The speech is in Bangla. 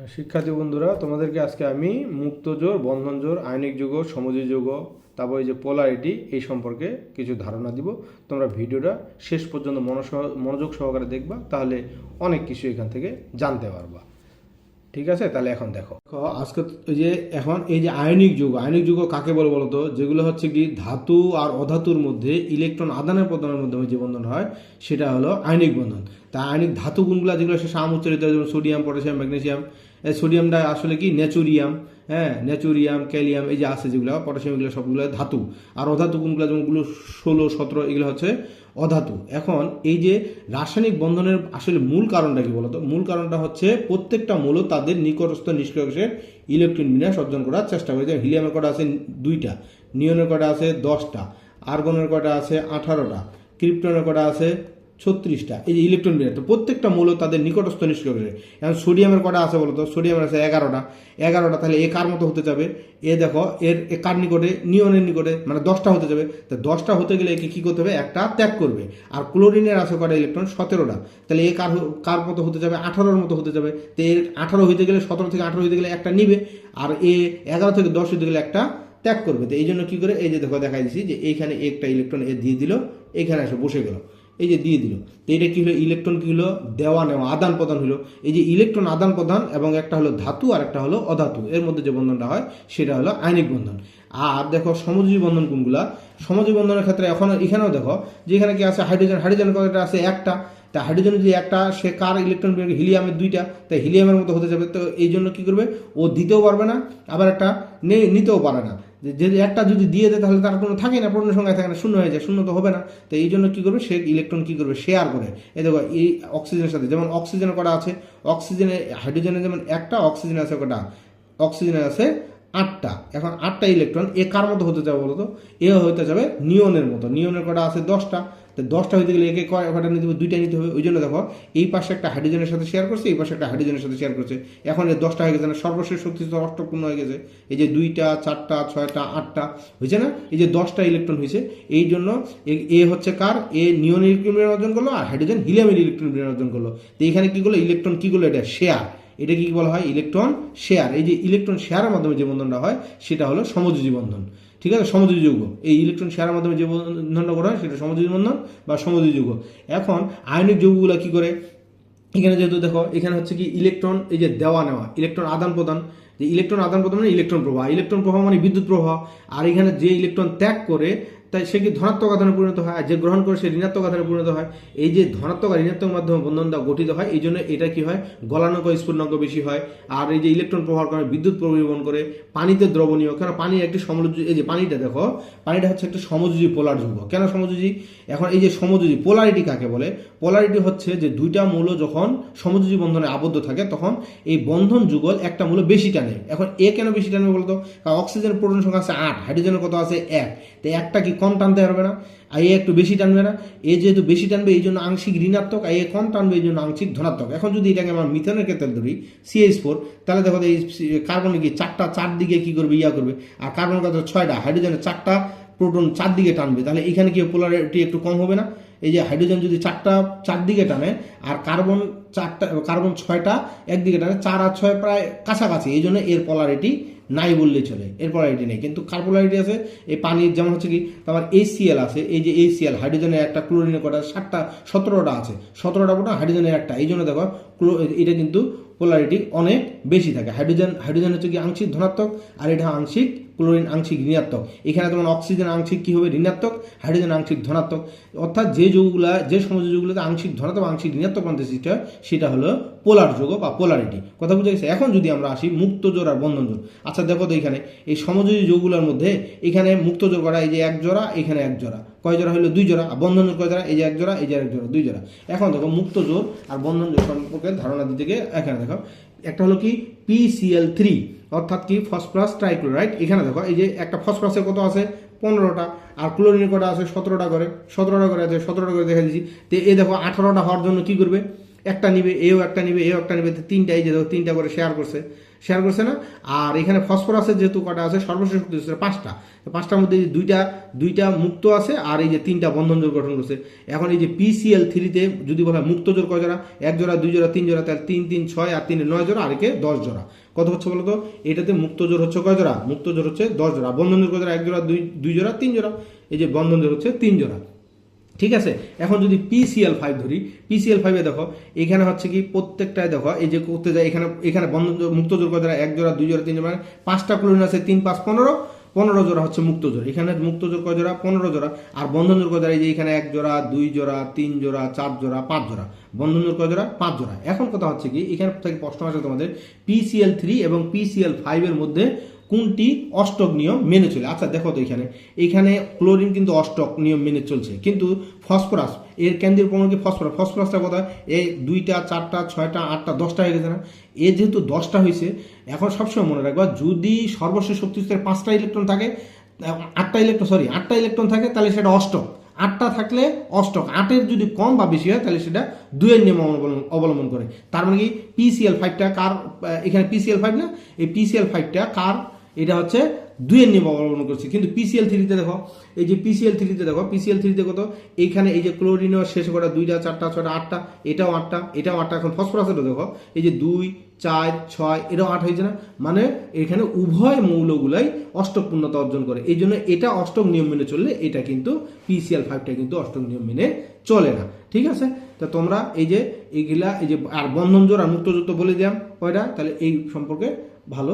শিক্ষার্থী বন্ধুরা, তোমাদেরকে আজকে আমি মুক্ত জোর, বন্ধন জোর আইনিক যুগ সমুজি যুগ, তারপর এই যে পোলারিটি এই সম্পর্কে কিছু ধারণা দিব। তোমরা ভিডিওটা শেষ পর্যন্ত মনোযোগ সহকারে দেখবা, তাহলে অনেক কিছু এখান থেকে জানতে পারবা। ঠিক আছে? তাহলে এখন দেখো। আজকে যে এখন এই যে আয়নিক যুগ আয়নিক যুগ কাকে বলে বলতো? যেগুলো হচ্ছে কি, ধাতু আর অধাতুর মধ্যে ইলেকট্রন আদানের প্রদানের মাধ্যমে যে বন্ধন হয়, সেটা হলো আয়নিক বন্ধন। তা আয়নিক ধাতু গুণগুলো যেগুলো সে সাম উচ্চারিত, যেমন সোডিয়াম পটাশিয়াম ম্যাগনেশিয়াম সোডিয়ামটা আসলে কি? ন্যাচুরিয়াম হ্যাঁ ন্যাচুরিয়াম ক্যালিয়াম এই যে আছে যেগুলো পটাশিয়াম এগুলো সবগুলো ধাতু। আর অধাতু কোনগুলো? যেমনগুলো ষোলো, সতেরো, এগুলো হচ্ছে অধাতু। এখন এই যে রাসায়নিক বন্ধনের আসলে মূল কারণটা কি বলতো? মূল কারণটা হচ্ছে প্রত্যেকটা মূল তাদের নিকটস্থ নিষ্ক্রিয়কের ইলেকট্রন বিন্যাস অর্জন করার চেষ্টা করে। যেমন হিলিয়ামের কটা আছে দুইটা নিয়নের কটা আছে দশটা আর্গনের কটা আছে আঠারোটা ক্রিপ্টনের কটা আছে ছত্রিশটা, এই যে ইলেকট্রন বিন্যাস প্রত্যেকটা মূল তাদের নিকটস্থ নিষ্ক্রিয়কের এখন সোডিয়ামের কটা আছে বলতো? সোডিয়ামের আছে এগারোটা। এগারোটা তাহলে এ কার মতো হতে যাবে? এ দেখো, এর, এ কার নিকটে? নিয়নের নিকটে মানে দশটা হতে যাবে। তো দশটা হতে গেলে একে কী করতে হবে? একটা ত্যাগ করবে। আর ক্লোরিনের আছে কটা ইলেকট্রন সতেরোটা। তাহলে এ কার কার মতো হতে যাবে? আঠারোর মতো হতে যাবে। তো এর আঠারো হইতে গেলে, সতেরো থেকে আঠারো হইতে গেলে একটা নিবে। আর এ এগারো থেকে দশ হইতে গেলে একটা ত্যাগ করবে। তো এই জন্য কী করে? এই যে দেখো, দেখাই দিছি যে এইখানে একটা ইলেকট্রন এ দিয়ে দিল, এইখানে এসে বসে গেল। এই যে দিয়ে দিল। তো এটা কি হলো? ইলেকট্রন কী হলো? দেওয়া নেওয়া আদান প্রদান হলো। এই যে ইলেকট্রন আদান প্রদান এবং একটা হলো ধাতু আর একটা হলো অধাতু। এর মধ্যে যে বন্ধনটা হয় সেটা হলো আয়নিক বন্ধন। আর দেখো সমযোজী বন্ধন কোনগুলা? সমযোজী বন্ধনের ক্ষেত্রে এখন এখানেও দেখো যে এখানে কি আছে? হাইড্রোজেন হাইড্রোজেন কয়টা আছে? একটা। তা হাইড্রোজেন যদি একটা, সে কার ইলেকট্রন হিলিয়ামের দুইটা। তাই হিলিয়ামের মতো হতে যাবে। তো এই জন্য কী করবে? ও দিতেও পারবে না। আবার একটা নিতেও পারে না। যে যদি একটা যদি দিয়ে দেয় তাহলে তার কোনো থাকে না পূর্ণ সংখ্যায় থাকে না, শূন্য হয়ে যায়, শূন্য তো হবে না। তো এই জন্য কী করবে? সে ইলেকট্রন কী করবে? শেয়ার করে। এ দেখো, এই অক্সিজেনের সাথে, যেমন অক্সিজেন কটা আছে অক্সিজেনে হাইড্রোজেনে যেমন একটা অক্সিজেন আছে কটা? অক্সিজেনে আছে আটটা। এখন আটটা ইলেকট্রন এ কার মতো হতে যাবে বলতো? এ হতে যাবে নিয়নের মতো। নিয়নের কটা আছে দশটা। তো দশটা হইতে গেলে একে কয় কটা নিতে হবে? দুইটা নিতে হবে। ওই জন্য দেখো, এই পাশে একটা হাইড্রোজেনের সাথে শেয়ার করছে, এই পাশে একটা হাইড্রোজেনের সাথে শেয়ার করছে। এখন এই দশটা হয়ে গেছে না, সর্বশেষ শক্তি অষ্টপূর্ণ হয়ে গেছে। এই যে দুইটা, চারটা, ছয়টা, আটটা, হয়েছে না? এই যে দশটা ইলেকট্রন হয়েছে। এই জন্য এ- হচ্ছে কার? এ নিয়ন ইলেকট্রন বিন্যাস অর্জন করল আর হাইড্রোজেন হিলিয়ামের ইলেকট্রন বিন্যাস অর্জন করল। তো এখানে কী করল? ইলেকট্রন কী করল? এটা শেয়ার এটা কি বলা হয়? ইলেকট্রন শেয়ার এই যে ইলেকট্রন শেয়ারের মাধ্যমে যে বন্ধনটা হয়, সেটা হলো সমযোজী বন্ধন। ঠিক আছে? সমযোজী যৌগ। এই ইলেকট্রন শেয়ারের মাধ্যমে যে বন্ধনটা করা হয়, সেটা সমযোজী বন্ধন বা সমযোজী যৌগ। এখন আয়নিক যৌগগুলো কি করে? এখানে যেহেতু দেখো, এখানে হচ্ছে কি ইলেকট্রন এই যে দেওয়া নেওয়া ইলেকট্রন আদান প্রদান। যে ইলেকট্রন আদান প্রদান মানে ইলেকট্রন প্রবাহ। ইলেকট্রন প্রবাহ মানে বিদ্যুৎ প্রবাহ। আর এখানে যে ইলেকট্রন ত্যাগ করে তাই সে কি ধনাত্মক আধানে পরিণত হয়? আর যে গ্রহণ করে সে ঋণাত্মক আধানে পরিণত হয়? এই যে ধনাত্মক আর ঋণাত্মক মাধ্যমে বন্ধন বন্ধনটা গঠিত হয়, এই জন্য এটা কি হয়? গলানক স্ফুটনাঙ্ক বেশি হয়। আর এই যে ইলেকট্রন প্রবাহের করে বিদ্যুৎ পরিবহন করে, পানিতে দ্রবণীয়। কেন? পানি একটি সমযোজী, এই যে পানিটা দেখো, পানিটা হচ্ছে একটা সমযোজী পোলার যুগ কেন সমযোজী? এখন এই যে সমযোজী পোলারিটি কাকে বলে? পোলারিটি হচ্ছে যে দুইটা মূল যখন সমযোজী বন্ধনে আবদ্ধ থাকে, তখন এই বন্ধন যুগল একটা মৌল বেশি টানে। এখন এ কেন বেশি টানবে বলতো? কারণ অক্সিজেনের প্রোটন সংখ্যা আছে আট হাইড্রোজেনের কত আছে এক। তো একটা কি কম টানতে পারবে না আর এ একটু বেশি টানবে না। এ যেহেতু বেশি টানবে, এই জন্য আংশিক ঋণাত্মক আর এ কম টানবে, এই জন্য আংশিক ধনাত্মক। এখন যদি এটাকে আমরা মিথেনের ক্ষেত্রে ধরি সিএইচ ফোর তাহলে দেখো এই কার্বনে কি চারটা চারদিকে কী করবে, ইয়া করবে। আর কার্বন কত? ছয়টা। হাইড্রোজেনের চারটা প্রোটন চারদিকে টানবে। তাহলে এখানে কি পোলারিটি একটু কম হবে না? এই যে হাইড্রোজেন যদি চারটা, চারদিকে টানে, আর কার্বন চারটা কার্বন ছয়টা একদিকে টানে, চার আর ছয় প্রায় কাছাকাছি। এই জন্য এর পোলারিটি নাই বললেই চলে এর আইডি নেই। কিন্তু কার্বন আইডি আছে, এই পানির যেমন হচ্ছে কি, তোমার এসিএল আছে, এই যে এসিএল হাইড্রোজেনের একটা ক্লোরিনের কটা, সাতটা, সতেরোটা আছে, সতেরোটা কোটা হাইড্রোজেনের একটা, এই জন্য দেখো এটা কিন্তু পোলারিটি অনেক বেশি থাকে। হাইড্রোজেন হাইড্রোজেন হচ্ছে কি আংশিক ধনাত্মক, আর এটা আংশিক ক্লোরিন আংশিক ঋণাত্মক। এখানে তোমার অক্সিজেন আংশিক কি হবে? ঋণাত্মক হাইড্রোজেন আংশিক ধনাত্মক। অর্থাৎ যে যৌগগুলা, যে সমস্ত যৌগগুলোতে আংশিক ধনাত্মক আংশিক ঋণাত্মক প্রান্তে সৃষ্টি হয়, সেটা হলো পোলার যৌগ বা পোলারিটি কথা বুঝে গেছে? এখন যদি আমরা আসি মুক্ত জোর আর বন্ধন জোর আচ্ছা দেখো তো এখানে, এই সমযোজী যৌগগুলোর মধ্যে এখানে মুক্ত জোর করা, এই যে এক জোড়া, এখানে এক জোড়া। কয় জোড়া হলো দুই জোড়া। আর বন্ধন জোর কয় জোড়া? এই যে এক জোড়া, এই যে এক জোড়া, দুই জোড়া। এখন দেখো মুক্ত জোর আর বন্ধন জোর সম্পর্কে ধারণা দিতে গিয়ে এখানে দেখো। একটা হলো কি? পিসিএল থ্রি অর্থাৎ কি? ফসফরাস ট্রাইক্লোরাইড এখানে দেখো, এই যে একটা ফসফরাসের কত আছে? পনেরোটা। আর ক্লোরিনের কটা আছে? সতেরোটা করে। সতেরোটা করে আছে, সতেরোটা করে দেখা দিচ্ছি তো এ দেখো, আঠারোটা হওয়ার জন্য কি করবে? একটা নিবে, এও একটা নিবে, এও একটা নিবে। তিনটা এই যে দেখো, তিনটা করে শেয়ার করছে। শেয়ার করছে না। আর এখানে ফসফরাসের যেহেতু কটা আছে, সর্বশেষ শক্তি হচ্ছে পাঁচটা। পাঁচটার মধ্যে এই দুইটা দুইটা মুক্ত আছে আর এই যে তিনটা বন্ধন জোর গঠন করছে। এখন এই যে পিসিএল থ্রিতে যদি বলা হয় মুক্ত জোর কয় জোড়া এক জোড়া, দুই জোড়া, তিন জোড়া, তাহলে তিন তিন, ছয় আর তিনে নয় জোড়া, আর একে দশ জোড়া। কত হচ্ছে বলতো? এটাতে মুক্ত জোর হচ্ছে কয় জোড়া? মুক্ত জোর হচ্ছে দশ জোড়া। বন্ধন জোর কয় জোড়া এক জোড়া, দুই দুই জোড়া, তিন জোড়া। এই যে বন্ধন জোর হচ্ছে তিন জোড়া। ঠিক আছে? এখন যদি পিসিএল ফাইভ ধরি পিসিএল ফাইভে দেখো, এখানে হচ্ছে কি প্রত্যেকটায় দেখো, এই যে করতে যায় এখানে এখানে বন্ধন জোর- মুক্ত জোর জোড়া এক জোড়া, দুই জোড়া, তিন জোড়া মানে পাঁচটা ক্লোরিন আছে, তিন, পাঁচ, পনেরো পনেরো জোড়া হচ্ছে মুক্ত জোর এখানে মুক্ত জোর কয় জোড়া? পনেরো জোড়া। আর বন্ধন জোর কয় জোড়া? এই যে এখানে এক জোড়া, দুই জোড়া, তিন জোড়া, চার জোড়া, পাঁচ জোড়া। বন্ধন জোর কয় জোড়া? পাঁচ জোড়া। এখন কথা হচ্ছে কি, এখানে থেকে প্রশ্ন আসে তোমাদের পিসিএল থ্রি এবং পিসিএল ফাইভের মধ্যে কোনটি অষ্টক নিয়ম মেনে চলে। আচ্ছা দেখো তো এখানে। এখানে ক্লোরিন কিন্তু অষ্টক নিয়ম মেনে চলছে। কিন্তু ফসফরাস, এর কেন্দ্রীয় প্রমাণ কি ফসফরাস। ফসফরাসটা কথা এই দুইটা, চারটা, ছয়টা, আটটা, দশটা হয়ে গেছে না? এ যেহেতু দশটা হয়েছে, এখন সবসময় মনে রাখবা, যদি সর্বশেষ শক্তি স্তরে পাঁচটা ইলেকট্রন থাকে আটটা ইলেকট্রন সরি আটটা ইলেকট্রন থাকে, তাহলে সেটা অষ্টক। আটটা থাকলে অষ্টক। আটের যদি কম বা বেশি হয়, তাহলে সেটা দুয়ের নিয়ম অবলম্বন অবলম্বন করে। তার মানে কি? পিসিএল ফাইভটা কার এখানে পিসিএল ফাইভ না? এই পিসিএল ফাইভটা কার এটা হচ্ছে দুইয়ের নিয়ম অবলম্বন করছে। কিন্তু পিসিএল থ্রিতে দেখো, এই যে পিসিএল থ্রিতে দেখো পিসিএল থ্রিতে কত? এইখানে এই যে ক্লোরিনও শেষ করা, দুইটা, চারটা ছটা আটটা, এটাও আটটা এটাও আটটা। এখন ফসফরাসেরও দেখো, এই যে দুই, চার, ছয়, এটাও আট হয়েছে না? মানে এখানে উভয় মৌলগুলাই অষ্টক পূর্ণতা অর্জন করে। এই জন্য এটা অষ্টক নিয়ম মেনে চললে এটা কিন্তু পিসিএল ফাইভটা কিন্তু অষ্টক নিয়ম মেনে চলে না। ঠিক আছে? তা তোমরা এই যে এইগুলা এই যে আর বন্ধন জোর আর মুক্ত জোর তো বলে দিলাম, কয়টা? তাহলে এই সম্পর্কে ভালো